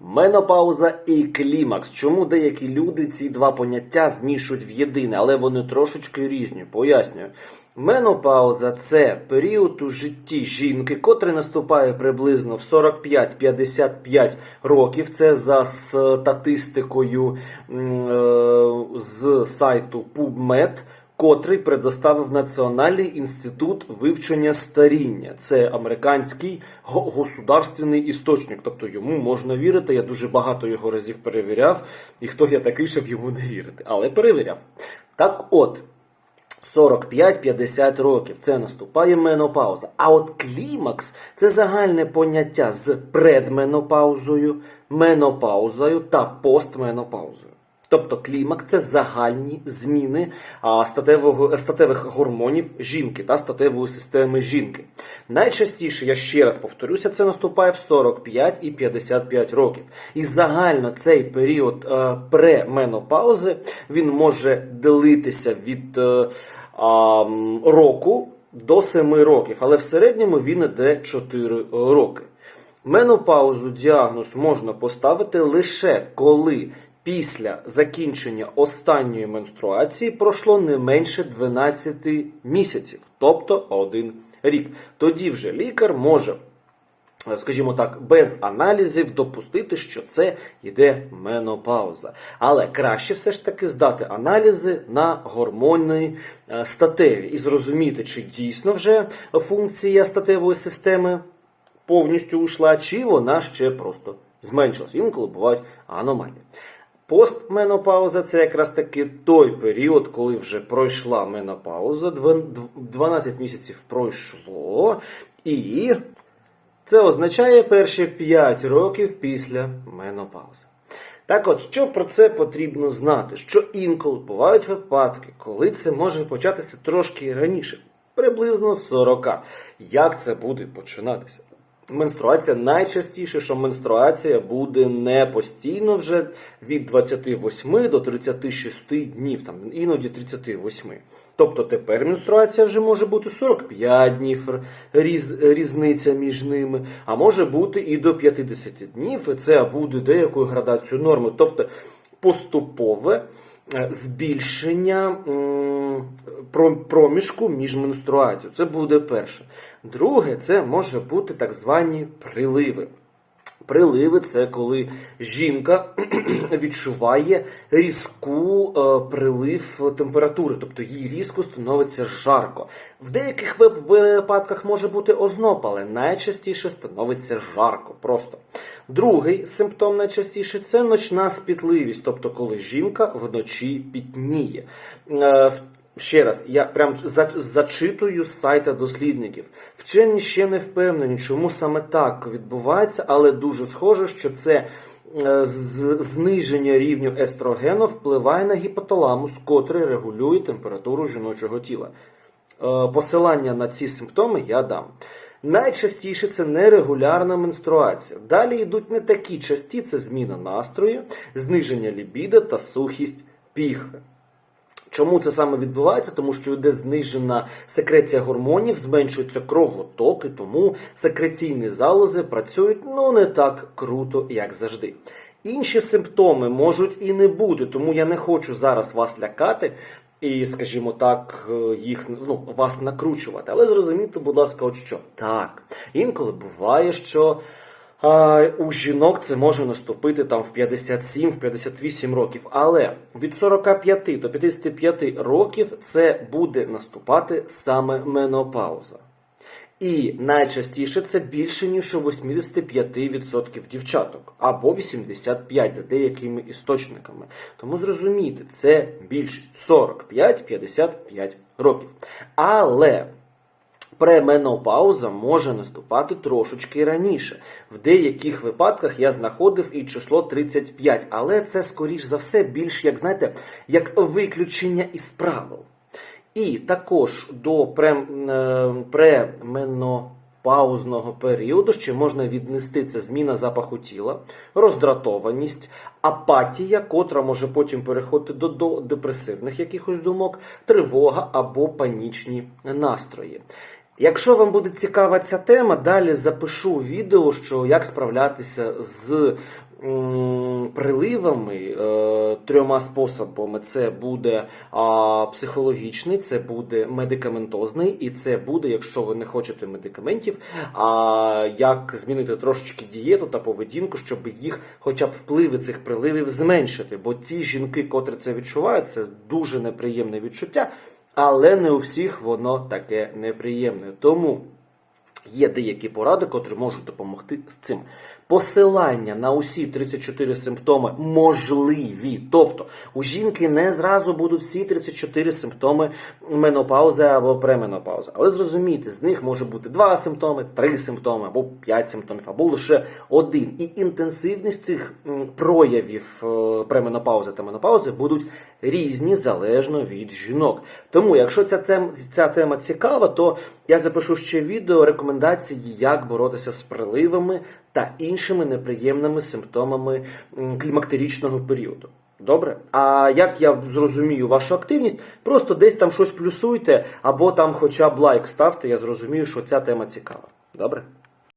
Менопауза і клімакс. Чому деякі люди ці два поняття змішують в єдине, але вони трошечки різні. Пояснюю. Менопауза це період у житті жінки, котрий наступає приблизно в 45-55 років. Це за статистикою е, з сайту PubMed котрий предоставив Національний інститут вивчення старіння. Це американський государственний істочник, тобто йому можна вірити. Я дуже багато його разів перевіряв, і хто я такий, щоб йому не вірити, але перевіряв. Так от. 45-50 років це наступає менопауза. А от клімакс це загальне поняття з предменопаузою, менопаузою та постменопаузою. Тобто клімакс це загальні зміни статевого, статевих гормонів жінки та статевої системи жінки. Найчастіше, я ще раз повторюся, це наступає в 45 і 55 років. І загально цей період е, пременопаузи він може делитися від е, року до 7 років, але в середньому він іде 4 роки. Менопаузу діагноз можна поставити лише коли після закінчення останньої менструації пройшло не менше 12 місяців, тобто один рік. Тоді вже лікар може, скажімо так, без аналізів допустити, що це йде менопауза. Але краще все ж таки здати аналізи на гормони е, статеві і зрозуміти, чи дійсно вже функція статевої системи повністю ушла, чи вона ще просто зменшилась. Інколи бувають аномалії. Постменопауза це якраз таки той період, коли вже пройшла менопауза, 12 місяців пройшло, і це означає перші 5 років після менопаузи. Так от, що про це потрібно знати? Що інколи бувають випадки, коли це може початися трошки раніше, приблизно 40. Як це буде починатися? Менструація найчастіше, що менструація буде не постійно вже від 28 до 36 днів, там іноді 38. Тобто тепер менструація вже може бути 45 днів різ, різниця між ними, а може бути і до 50 днів, це буде деякою градацією норми. Тобто поступове е, збільшення проміжку між менструацією. Це буде перше. Друге, це може бути так звані приливи. Приливи це коли жінка відчуває різку е, прилив температури, тобто їй різко становиться жарко. В деяких випадках може бути озноб, але найчастіше становиться жарко. Просто другий симптом найчастіше це ночна спітливість, тобто коли жінка вночі пітніє. Ще раз, я прям зачитую з сайта дослідників. Вчені ще не впевнені, чому саме так відбувається, але дуже схоже, що це е, зниження рівню естрогену впливає на гіпоталамус, котрий регулює температуру жіночого тіла. Е, Посилання на ці симптоми я дам. Найчастіше це нерегулярна менструація. Далі йдуть не такі часті: це зміна настрою, зниження лібіда та сухість піхви. Чому це саме відбувається? Тому що йде знижена секреція гормонів, зменшується кровоток, і тому секреційні залози працюють ну не так круто, як завжди. Інші симптоми можуть і не бути, тому я не хочу зараз вас лякати і, скажімо так, е, їх ну, вас накручувати. Але зрозумійте, будь ласка, от що так, інколи буває, що у жінок це може наступити там в 57-58 років. Але від 45 до 55 років це буде наступати саме менопауза. І найчастіше це більше, ніж у 85% дівчаток, або 85% за деякими істочниками. Тому зрозумійте, це більшість 45-55 років. Але Пременопауза може наступати трошечки раніше. В деяких випадках я знаходив і число 35, але це, скоріш за все, більш, як знаєте, як виключення із правил. І також до е, пременопаузного періоду ще можна віднести це зміна запаху тіла, роздратованість, апатія, котра може потім переходити до, до депресивних якихось думок, тривога або панічні настрої. Якщо вам буде цікава ця тема, далі запишу відео, що як справлятися з приливами, е, трьома способами. Це буде психологічний, це буде медикаментозний, і це буде, якщо ви не хочете медикаментів, а як змінити трошечки дієту та поведінку, щоб їх, хоча б впливи цих приливів зменшити. Бо ті жінки, котрі це відчувають, це дуже неприємне відчуття, але не у всіх воно таке неприємне. Тому. Є деякі поради, котрі можуть допомогти з цим. Посилання на усі 34 симптоми можливі. Тобто у жінки не зразу будуть всі 34 симптоми менопаузи або пременопаузи. Але зрозумійте, з них може бути два симптоми, три симптоми або п'ять симптомів, або лише один. І інтенсивність цих проявів е, пременопаузи та менопаузи будуть різні залежно від жінок. Тому, якщо ця тема, ця тема цікава, то я запишу ще відео рекомендації, як боротися з приливами та іншими неприємними симптомами клімактерічного періоду. Добре? А як я зрозумію вашу активність, просто десь там щось плюсуйте, або там хоча б лайк ставте, я зрозумію, що ця тема цікава. Добре?